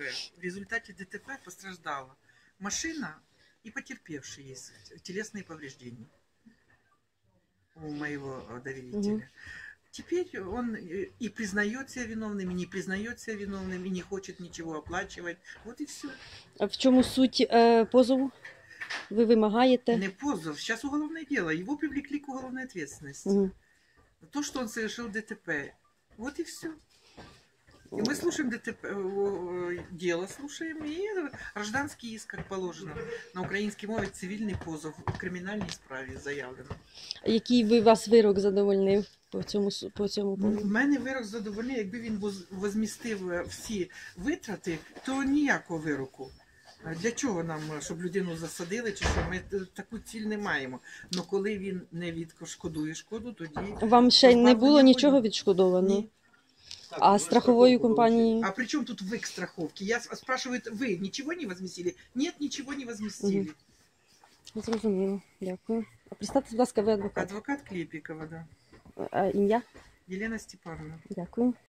В результате ДТП постраждала машина и потерпевший есть телесные повреждения у моего э, доверителя. Мгм. Теперь он э, и признает себя виновным, и не признает себя виновным, и не хочет ничего оплачивать. Вот и все. А в чому суть е, позову? Ви вимагаєте? Не позов, сейчас уголовное дело. Его привлекли к уголовной ответственности. Мгм. То, что он совершил ДТП. Вот и все. И мы слушаем ДТП, э, дело слушаем, и гражданский иск, как положено. На українській мові цивільний позов у кримінальній справі заявлено. Який би вас вирок задовольнив по цьому по цьому У поводу? мене вирок задовольний, якби він воз- возмістив е, всі витрати, то ніякого вироку. Для чого нам, е, щоб людину засадили, чи що ми е, таку ціль не маємо. Але коли він не відшкодує шкоду, тоді Вам ще не було нічого відшкодовано? ні. А страхової компанії? А при чем тут вы к страховке? Я с- спрашиваю, вы ничего не возместили? Нет, ничего не возместили. Мгм. Зрозуміло, дякую. А представте, будь ласка, ви адвокат. Адвокат Клепикова, да. А ім'я? Елена Степановна. Дякую.